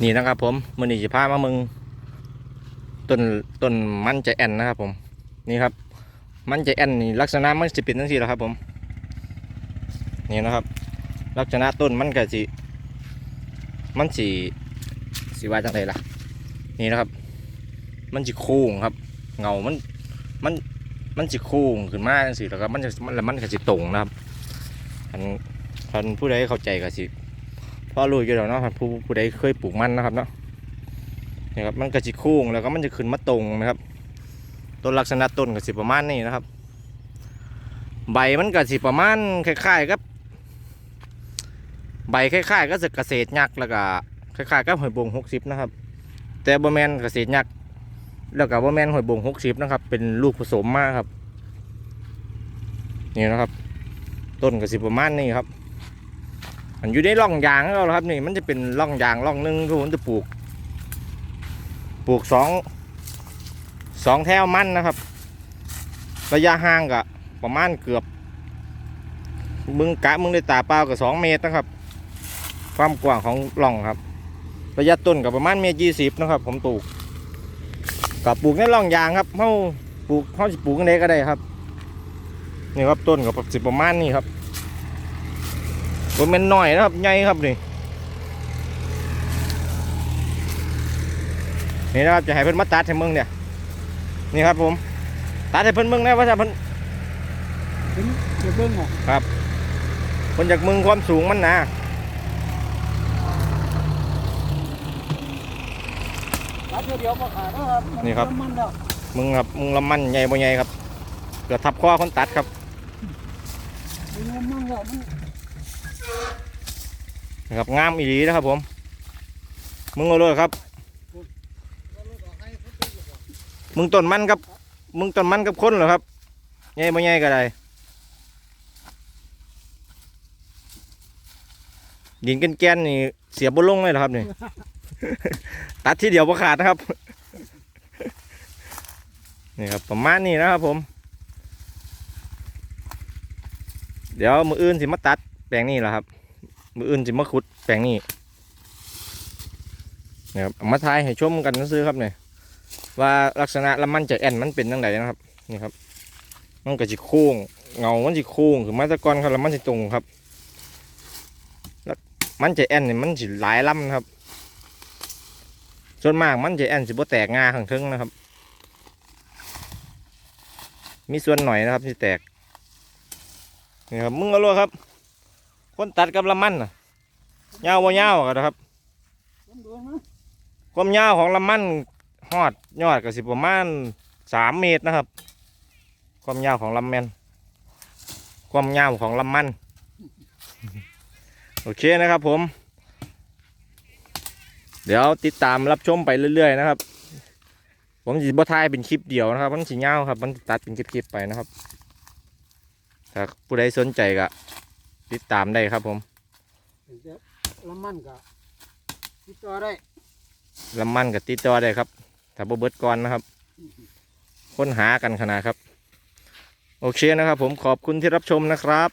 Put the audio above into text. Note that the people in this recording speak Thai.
นี่นะครับ ผมมือนี้จะพามามึงต้นต้นมันจะแอนนะครับ ผม นี่ครับ มันจะแอนนี่ลักษณะมันจะเป็นทั้งสี่แหละครับ ผม นี่นะครับ ลักษณะต้นมันก็สิมันสีสีว่าจังไรล่ะ นี่นะครับ มันจะโค้งครับ เงามันมันมันจะโค้งขึ้นมาจังสิแล้วก็มันจะมันแล้วมันก็จะตรงนะครับคันคันผู้ใดเข้าใจก็สิ พอรู้อยู่แล้วเนาะคันผู้ผู้ใดเคยปลูกมันนะครับเนาะนี่ครับมันก็จะโค้งแล้วก็มันจะขึ้นมาตรงนะครับต้นลักษณะต้นก็สิประมาณนี้นะครับ ใบมันก็สิประมาณคล้ายๆกับ ใบคล้ายๆก็จะเกษตรยักษ์แล้วก็คล้ายๆกับหอยบงหกสิบนะครับ แต่บ่แมนเกษตรยักษ์แล้วก็บ่แมนหอยบงหกสิบนะครับ เป็นลูกผสมมากครับนี่นะครับ ต้นก็สิประมาณนี้ครับ มันอยู่ในร่องยางแล้วครับนี่มันจะเป็นร่องยางร่องหนึงที่ผมจะปลูก ปลูกสองสองแถวมันนะครับ ระยะห่างก็ประมาณเกือบมึงกะมึงได้ตาเปล่ากับสองเมตรนะครับ ความกว้างของร่องครับ ระยะต้นกับประมาณเมตรยี่สิบนะครับ ผมปลูกกับปลูกในร่องยางครับเขาปลูกเขาจะปลูกกันก็ได้ครับนี่ครับต้นกับสิประมาณนี้ครับ ผมเป็นหน่อยนะครับใหญ่ครับนี่นี่นะครับจะให้เพิ่นมาตัดให้มึงเนี่ยนี่ครับผมตัดให้เพิ่นมึงนะว่าจะเพิ่นเห็นเดี๋ยวเบิ่งอะเพิ่นจากมึงความสูงมันนะตัดเท่าเดียวก็ขาดแล้วครับมัน้ำมันแล้วมึงครับมึงละมันใหญ่บ่ใหญ่ครับเกือบทับคอคนตัดครับมันน้ำมันแล้วมั นะครับงามอีหลีนะครับผมมึงเอาเลยครับ มึงต้นมันครับ มึงต้นมันกับคนเหรอครับใหญ่บ่ใหญ่ก็ได้ดินแกนๆนี่เสียบนลงเลยเหรอครับนี่ ตัดทีเดียวบ่ขาดนะครับ นี่ครับประมาณนี้นะครับผม เดี๋ยวมืออื่นสิมาตัด แปลงนี้แหละครับ มืออื่นสิมาขุดแปลงนี้นะครับามาทายให้ชมกันซื้อครับเนี่ยว่าลักษณะละมันจะแอนมันเป็นยังไงนะครับนี่ครับมันก็จะโค้งเงามันจะโค้งคือมาตะกอนครับแล้วมันจะตรงครับแล้วมันจะแอนนี่มันจะหลายลำนะครับส่วนมากมันจะแอนสิบ่แตกงาข้างทึงนะครับ มีส่วนหน่อยนะครับที่แตกนี่ครับมึงเอาเลยครับ คนตัดกับละมันน่ะยาวบ่ยาวกันนะครับ ความยาวของลำมันฮอดยอดก็สิประมาณสามเมตรนะครับ ความยาวของลำแมนความยาวของลำมัน โอเคนะครับผม เดี๋ยวติดตามรับชมไปเรื่อย ๆ นะครับ ผมจะบ่ทายเป็นคลิปเดียวนะครับ มันสิยาครับ มันตัดเป็นคลิปๆไปนะครับถ้าผู้ใดสนใจก็ ติดตามได้ครับผมเดี๋ยวละมันก็ติดต่อได้ลำมันกับติดต่อได้ครับถ้าบ่เบิดก่อนนะครับค้นหากันขนาดครับ โอเคนะครับผมขอบคุณที่รับชมนะครับ